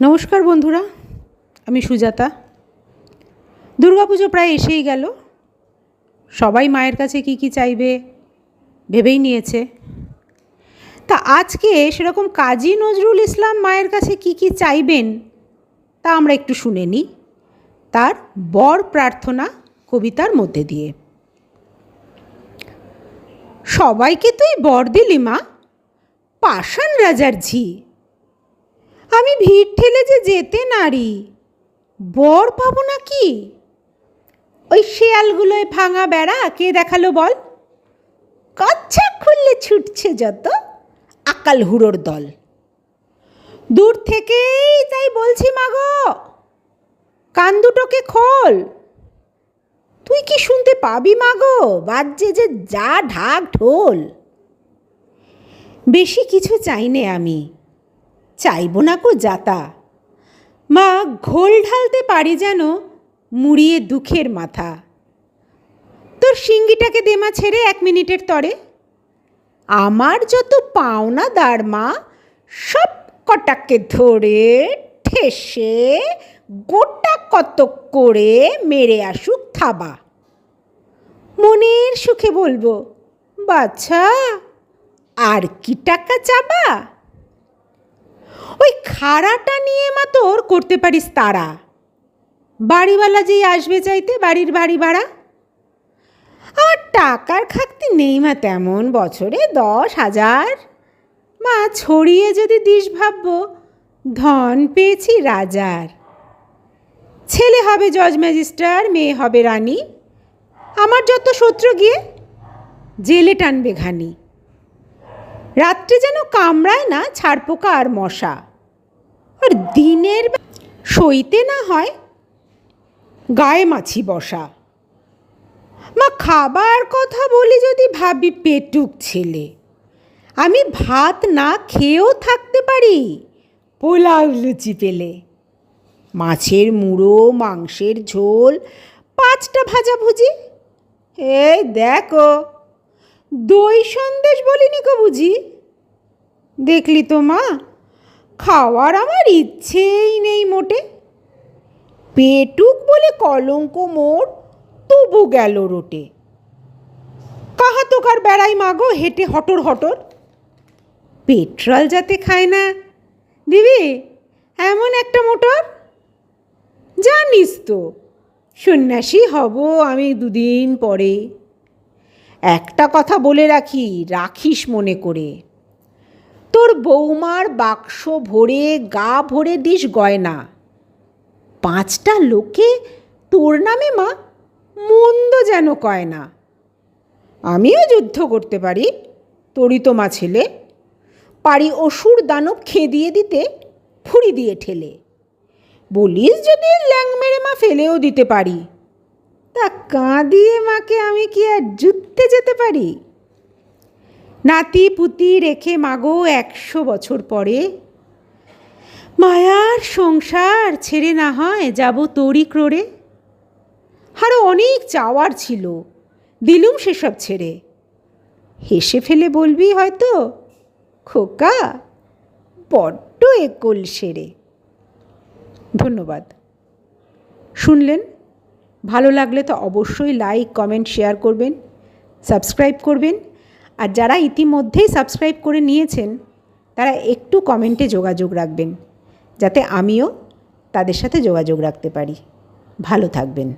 নমস্কার বন্ধুরা, আমি সুজাতা। দুর্গাপুজো প্রায় এসেই গেল। সবাই মায়ের কাছে কি কি চাইবে ভেবেই নিয়েছে। তা আজকে সেরকম কাজী নজরুল ইসলাম মায়ের কাছে কি কি চাইবেন তা আমরা একটু শুনে নিই তার বর প্রার্থনা কবিতার মধ্যে দিয়ে। সবাইকে তুই বর দিলি মা। পাষাণ রাজার ঝি। আমি ভিড় ঠেলে যে যেতে নারি। বর পাবো না কি ওই শেয়ালগুলোয় ভাঙা বেড়া কে দেখাল বল? কচ্ছা খুললে ছুটছে যত আকাল হুড়োর দল। দূর থেকেই তাই বলছি মাগো, কান দুটোকে খোল। তুই কি শুনতে পাবি মাগো? বাজছে যে যা ঢাক ঢোল। বেশি কিছু চাই নে আমি। চাইব না কো যাতা। মা ঘোল ঢালতে পারি যেন মুড়িয়ে দুঃখের মাথা। তোর সিঙ্গিটাকে দেমা ছেড়ে এক মিনিটের তরে। আমার যত পাওনা দাঁড় মা, সব কটাকে ধরে ঠেসে গোটা কত করে মেরে আসুক থাবা। মনের সুখে বলব বাচ্চা আর কি টাকা চাবা? ওই খাড়াটা নিয়ে মা তোর করতে পারিস তারা। বাড়িওয়ালা যেই আসবে চাইতে বাড়ির বাড়ি ভাড়া। আর টাকার খাকতি নেই মা তেমন, বছরে দশ হাজার। মা ছড়িয়ে যদি দিস ভাববো, ধন পেয়েছি রাজার। ছেলে হবে জজ ম্যাজিস্ট্রার, মেয়ে হবে রানী। আমার যত শত্রু গিয়ে জেলে টানবে ঘানি। রাত্রে যেন কামড়ায় না ছাড়পোকা আর মশা। আর দিনের সইতে না হয় গায়ে মাছি বসা। মা, খাবার কথা বলি যদি ভাবি পেটুক ছেলে। আমি ভাত না খেয়েও থাকতে পারি, পোলাও লুচি পেলে। মাছের মুড়ো, মাংসের ঝোল, পাঁচটা ভাজা ভুজি এই দেখো দই সন্দেশ বলিনি কো বুঝি? দেখলি তো মা, খাওয়ার আমার ইচ্ছেই নেই মোটে। পেটুক বলে কলঙ্ক মোর তবু গেল রোটে। কাহা তোকার বেড়াই মাগো হেঁটে হটর হটর? পেট্রোল যাতে খায় না। দিবি এমন একটা মোটর? জানিস তো, সন্ন্যাসী হব আমি দুদিন পরে। একটা কথা বলে রাখি, রাখিস মনে করে। তোর বৌমার বাক্স ভরে, গা ভরে দিস গয়না। পাঁচটা লোকে তোর নামে মা, মন্দ যেন কয় না। আমিও যুদ্ধ করতে পারি, তোরই তো মা ছেলে। পারি অসুর দানব খেদিয়ে দিতে ফুড়ি দিয়ে ঠেলে। বলিস যদি ল্যাং মেরে মা ফেলেও দিতে পারি। তা কাঁদিয়ে মাকে আমি কি আর জুততে যেতে পারি? নাতি পুতি রেখে মাগো একশো বছর পরে। মায়ার সংসার ছেড়ে না হয় যাব তোরই ক্রোড়ে। আরও অনেক চাওয়ার ছিল, দিলুম সেসব ছেড়ে। হেসে ফেলে বলবি হয়তো, খোকা, বড্ড একল সেরে। ধন্যবাদ। শুনলেন? ভালো লাগলে তো অবশ্যই লাইক কমেন্ট শেয়ার করবেন সাবস্ক্রাইব করবেন। আর যারা ইতিমধ্যেই সাবস্ক্রাইব করে নিয়েছেন, তারা একটু কমেন্টে যোগাযোগ রাখবেন, যাতে আমিও তাদের সাথে যোগাযোগ রাখতে পারি। ভালো থাকবেন।